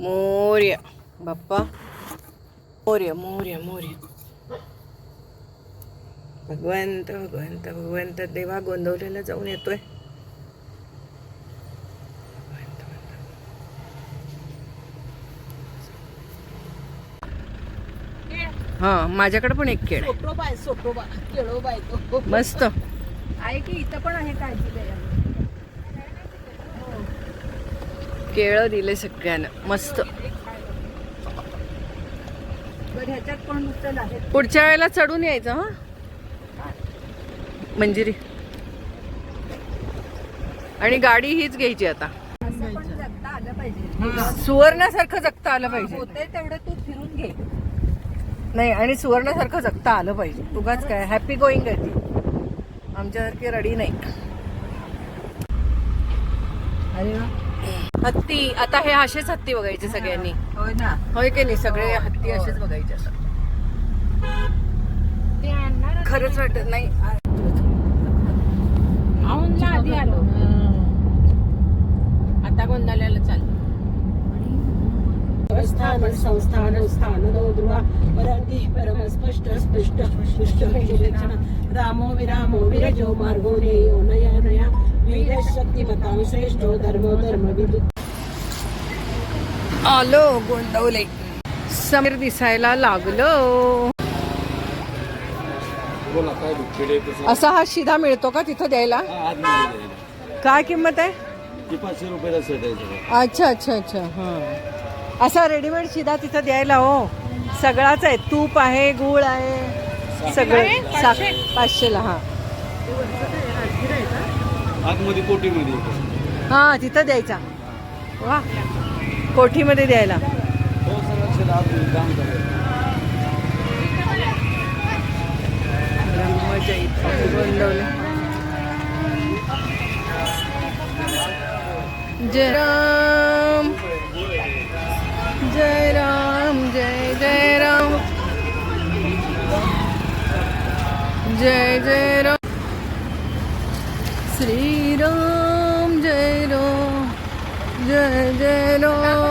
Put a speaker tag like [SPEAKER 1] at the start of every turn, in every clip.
[SPEAKER 1] मोर्य बाप्पा मोर्य मोर्य मोर्य भगवंत भगवंत भगवंत देवा गोंदवलेला जाऊन येतोय. हा माझ्याकडे पण एक केळ आहे.
[SPEAKER 2] सोटोबा सोटोबा केळोबा तो.
[SPEAKER 1] मस्त.
[SPEAKER 2] आहे की इथं पण आहे काळजी द्यायला
[SPEAKER 1] केळं दिले सगळ्यांना. मस्त. पुढच्या वेळेला चढून यायचं हा? मंजिरी. आणि गाडी हीच घ्यायची आता. सुवर्णासारखं जगता आलं पाहिजे.
[SPEAKER 2] होते तेवढे तू फिरून घे.
[SPEAKER 1] नाही आणि सुवर्णासारखं जगता आलं पाहिजे. तुगाच काय हॅपी गोईंग आहे ती. आमच्यासारखी रडी नाही.
[SPEAKER 2] अरे वा.
[SPEAKER 1] हत्ती आता हे असेच हत्ती बघायचे सगळ्यांनी.
[SPEAKER 2] होय ना.
[SPEAKER 1] होय की नाही? सगळे हत्ती असेच बघायचे
[SPEAKER 2] आणणार
[SPEAKER 1] खरंच वाटत नाही.
[SPEAKER 2] औंधला आधी आलो. आता गोंदाल्याला चाललो.
[SPEAKER 3] स्थान संस्थान स्थान परम स्पष्ट स्पष्ट स्पष्ट विलक्षण रामो विरामो विरजो मार्गो नेयो नया नया। वीर शक्तिमतां श्रेष्ठो धर्मो धर्म विदु
[SPEAKER 1] आलो गोंदवले. समीर दिसायला लागलो. असा हा शिधा मिळतो का तिथं द्यायला?
[SPEAKER 4] हा
[SPEAKER 1] काय किंमत आहे?
[SPEAKER 4] ती पाचशे रुपयाला सेट आहे सगळं.
[SPEAKER 1] अच्छा अच्छा अच्छा हां. असा रेडीमेड शिधा तिथं द्यायला हो. सगळाच आहे. तूप आहे गूळ आहे. सगळं. पाचशेला हां.
[SPEAKER 4] आतमध्ये कोटीमध्ये येतं.
[SPEAKER 1] हां तिथं द्यायचा. वा. कोठीमध्ये द्यायला? जय राम. जय राम जय जय राम. जय जय राम. श्री राम जय राम. जय जय राम.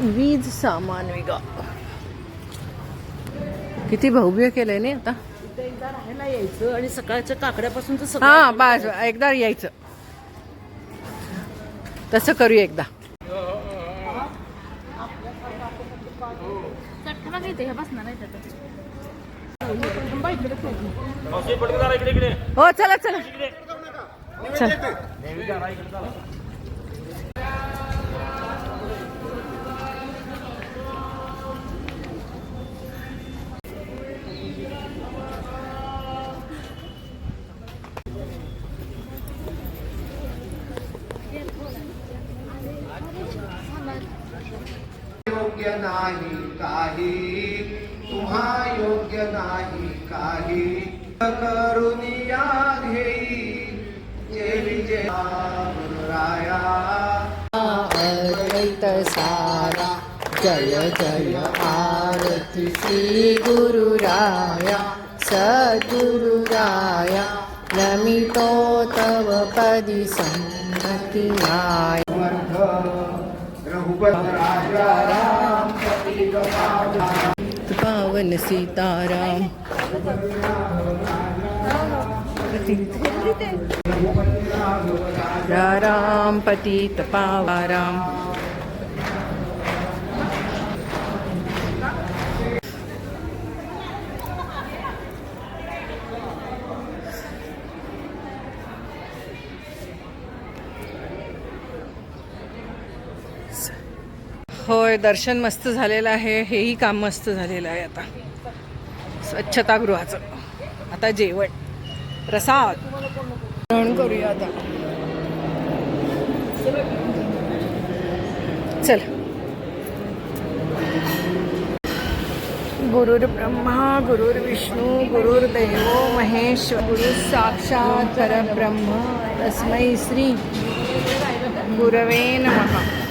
[SPEAKER 1] वीज सामान विगा किती भव्य केलंय नाही आता?
[SPEAKER 3] एकदा राहायला यायचं आणि सकाळच्या काकड्यापासून तर
[SPEAKER 1] हा बस एकदा यायचं. तसं करूया एकदा. हो चला चला. चल.
[SPEAKER 5] योग्य नाही काही. तुम्हा योग्य नाही काही. करुनिया घेई जे विजय गुरुराया
[SPEAKER 1] अद्वैत सारा जय जय आरती श्री गुरुराया सद्गुरुराया नमितो तव पदी
[SPEAKER 5] राम
[SPEAKER 1] पावन सीताराम। राम पतित पावाराम। होय दर्शन मस्त झालेलं आहे हेही काम मस्त झालेलं आहे आता. स्वच्छतागृहाचं. आता जेवण. प्रसाद. ग्रहण करूया आता. चल. गुरुर्ब्रह्मा गुरुर्विष्णू गुरुर्देव महेश्वर गुरु साक्षात परब्रह्म. तस्मै श्री गुरवे नमः.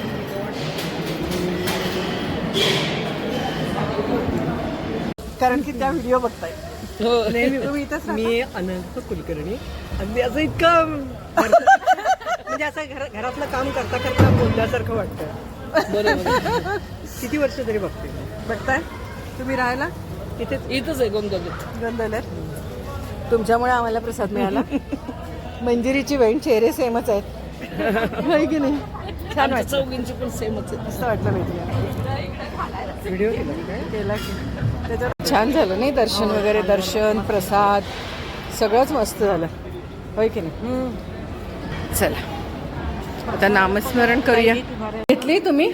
[SPEAKER 1] कारण की त्या व्हिडिओ बघताय. नेहमी तुम्ही इथंच?
[SPEAKER 6] मी अनंत कुलकर्णी. अगदी असं इतकं म्हणजे असं घर घरातलं काम करता करता बोलल्यासारखं वाटतं बरोबर. किती वर्ष तरी बघते.
[SPEAKER 1] बघताय? तुम्ही राहायला?
[SPEAKER 6] इथे इथंच आहे गोंदवलीत
[SPEAKER 1] गंधलेत तुमच्यामुळे आम्हाला प्रसाद मिळाला. मंजिरीची बहीण चेहरे सेमच आहेत. की नाही? छान वाटतं
[SPEAKER 6] चौघींची पण सेमच आहे
[SPEAKER 1] मस्त वाटलं भेटलं व्हिडिओ केला की? त्याच्यात छान झालं नाही दर्शन वगैरे दर्शन प्रसाद सगळंच मस्त झालं. होय की नाही? चला. आता नामस्मरण करूया. घेतली तुम्ही?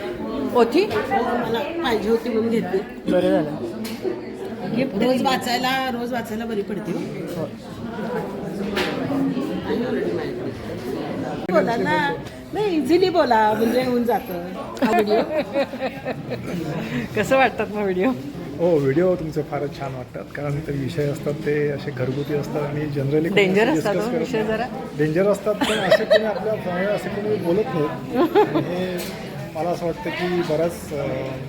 [SPEAKER 3] मला पाहिजे होती म्हणून घेतली.
[SPEAKER 1] बरं झालं.
[SPEAKER 3] रोज वाचायला रोज वाचायला बरी पडते हो. बोला ना. नाही इझिली बोला म्हणजे होऊन जातं. हा व्हिडिओ
[SPEAKER 1] कसं वाटतात मग व्हिडिओ
[SPEAKER 7] हो व्हिडिओ तुमचे फारच छान वाटतात. कारण ते विषय असतात ते असे घरगुती असतात आणि जनरली
[SPEAKER 1] डेंजर असतात हो विषय जरा.
[SPEAKER 7] डेंजर असतात पण असे कोणी आपल्या असे कोणी बोलत नाहीत. आणि हे मला असं वाटतं की बऱ्याच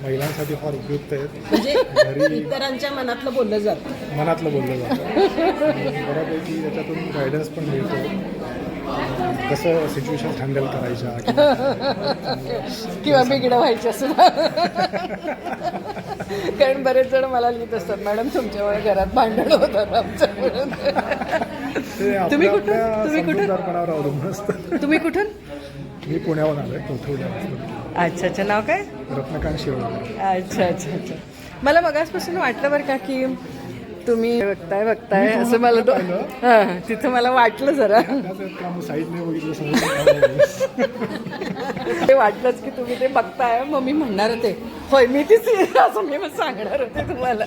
[SPEAKER 7] महिलांसाठी फार उपयुक्त आहेत.
[SPEAKER 3] म्हणजे इतरांच्या मनातलं बोललं जातं.
[SPEAKER 7] मनातलं बोललं जातं. बऱ्यापैकी त्याच्यातून गायडन्स पण मिळतो. कसं सिच्युएशन हँडल करायच्या किंवा
[SPEAKER 1] बिघडं व्हायची असं. कारण बरेच जण मला लिहित असतात मॅडम तुमच्यामुळे घरात भांडण होतात तुम्ही कुठून? तुम्ही कुठून? तुम्ही कुठून?
[SPEAKER 7] मी पुण्याहून आलो आहे कोथरूड असतो.
[SPEAKER 1] अच्छा अच्छा. नाव काय?
[SPEAKER 7] रत्नकांत शिरोडकर
[SPEAKER 1] अच्छा अच्छा अच्छा. मला मगासपासून वाटलं बरं का की तुम्ही बघताय बघताय. असं मला तो हां तिथं मला वाटलं जरा. ते वाटलंच की तुम्ही ते बघताय. मग मी म्हणणार होते होय मी तीच असं मी मग सांगणार होते तुम्हाला.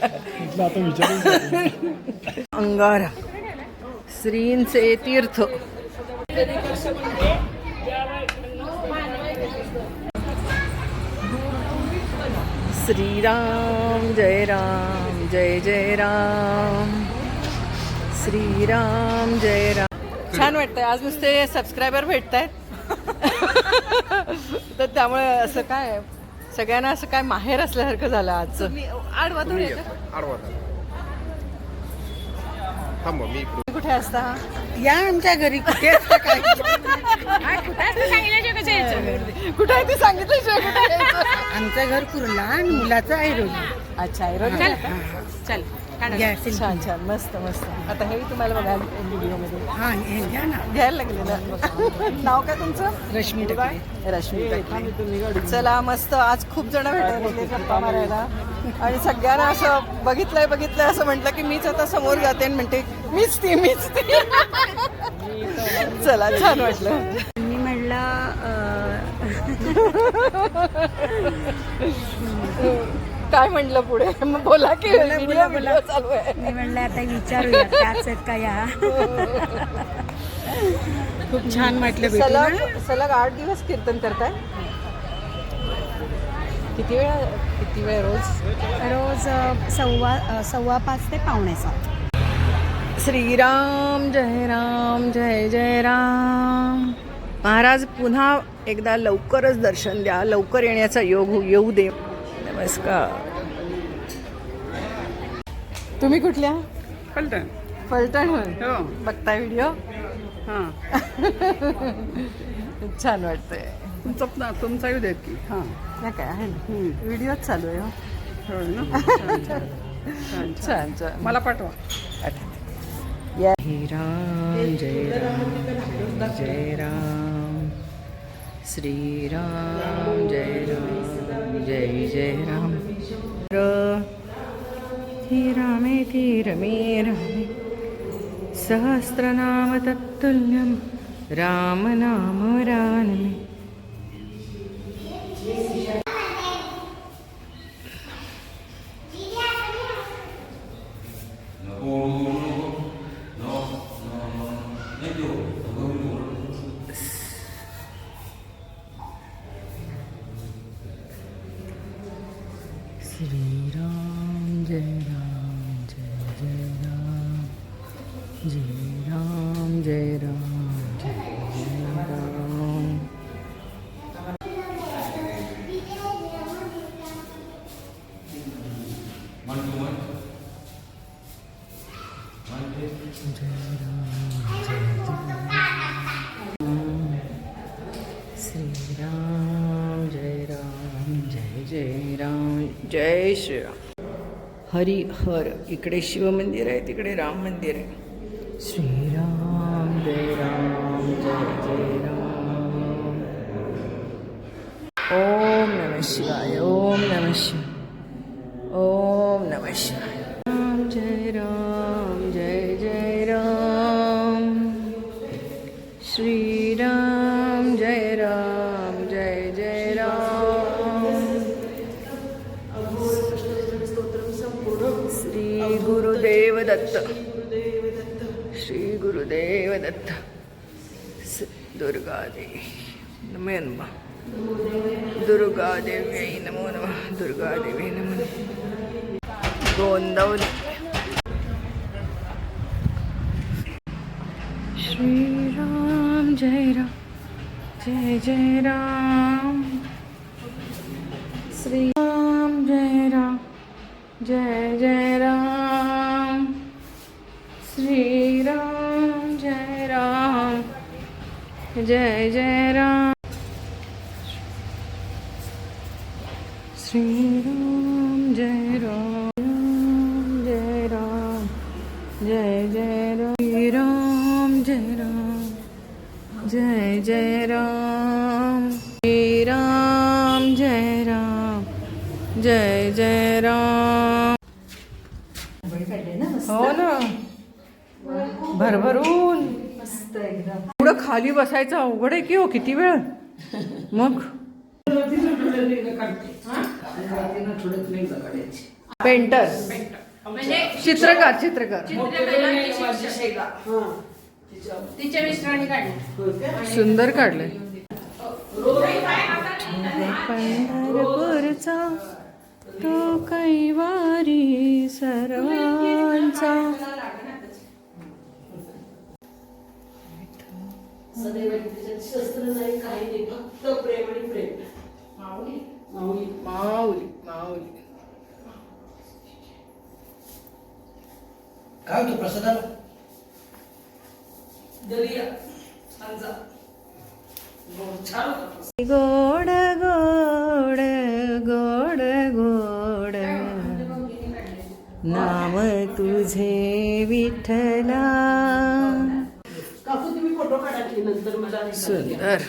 [SPEAKER 1] अंगारा. श्रींचे तीर्थ. श्रीराम जय राम. जय जय राम. श्रीराम जय राम. छान वाटतंय. आज नुसते सबस्क्रायबर भेटत आहेत तर त्यामुळे असं काय सगळ्यांना असं काय माहेर असल्यासारखं झालं आजचं. आडवा कुठे असता?
[SPEAKER 3] या आमच्या घरी. कुठे असतं काय?
[SPEAKER 1] कुठे आहे ते सांगितलं
[SPEAKER 3] आमचं घर कुर्ला आणि मुलाचं आहे रोजी.
[SPEAKER 1] अच्छा आहे चल. छान छान मस्त मस्त. आता हे तुम्हाला बघा व्हिडिओमध्ये घ्यायला लागले ना? नाव काय तुमचं?
[SPEAKER 3] रश्मी टकले.
[SPEAKER 1] रश्मी टकले. चला मस्त. आज खूप जण भेटायला लागले गप्पा मारायला. आणि सगळ्यांना असं बघितलंय बघितलंय असं म्हटलं की मीच आता समोर जाते आणि म्हणते मीच ती मीच ती. चला छान वाटलं.
[SPEAKER 2] मी म्हणलं
[SPEAKER 1] काय म्हणलं पुढे? मग बोला की व्हिडिओ व्हिडिओ चालू आहे.
[SPEAKER 2] मी म्हणलं आता विचारूया त्याच आहेत का या?
[SPEAKER 3] खूप छान वाटलं भेटून.
[SPEAKER 1] सलग सलग आठ दिवस कीर्तन करताय? किती वेळा किती वेळ रोज?
[SPEAKER 2] रोज अ, सव्वा अ, सव्वा पाच ते पावणे सात
[SPEAKER 1] श्रीराम जय राम जय जय राम. महाराज पुन्हा एकदा लवकरच दर्शन द्या. लवकर येण्याचा योग हो- येऊ दे. नमस्कार. तुम्ही कुठल्या?
[SPEAKER 6] पलटण
[SPEAKER 1] फलटण
[SPEAKER 6] हो.
[SPEAKER 1] बघताय व्हिडिओ
[SPEAKER 6] हां.
[SPEAKER 1] छान वाटतंय.
[SPEAKER 6] तुमचा तुमचा देत की? हां.
[SPEAKER 1] नाही काय आहे ना. व्हिडिओच चालू आहे हो.
[SPEAKER 6] हो ना.
[SPEAKER 1] छान छान
[SPEAKER 6] मला पाठवा.
[SPEAKER 1] या. राम जय राम जय राम. श्रीराम जय राम. जय जय राम। धी रामे धी रमे रामे सहस्रनाम तत्तुल्यं। राम नाम रानमे श्रीराम जय राम जय जय राम जय राम जय राम जय जय राम श्रीराम जय श्रीराम. हरी हर इकडे शिव मंदिर आहे तिकडे राम मंदिर आहे. श्रीराम जय राम जय जय राम. ओम नम शिवाय ओम नम शिवाय. दुर्गादेवी नमो नमः दुर्गादेव्यै नमो नमः दुर्गादेवी नमो नमः गोंदवली श्रीराम जय राम जय जय राम श्री राम जय राम जय जय जय राम। श्री राम जय राम जय राम जय जय राम। श्री राम जय राम जय जय राम। श्री राम जय राम जय जय राम। हो ना. भरभरून. पुढं खाली बसायचं अवघड आहे की हो? किती वेळ? मग? पेंटर चित्रकार चित्रकार.
[SPEAKER 2] काढली.
[SPEAKER 1] सुंदर काढलंय. पंढरपूरचा तो कैवारी सर्वांचा
[SPEAKER 3] सदैव तिच्यात शस्त्र नाही काही नाही फक्त प्रेम आणि प्रेम. माऊली? माऊली.
[SPEAKER 1] माऊली माऊली.
[SPEAKER 6] काय होतं प्रसादाला?
[SPEAKER 3] दलिया सांजा छान होतं
[SPEAKER 1] गोड गोड गोड गोड. नाम तुझे विठ्ठला. Söner.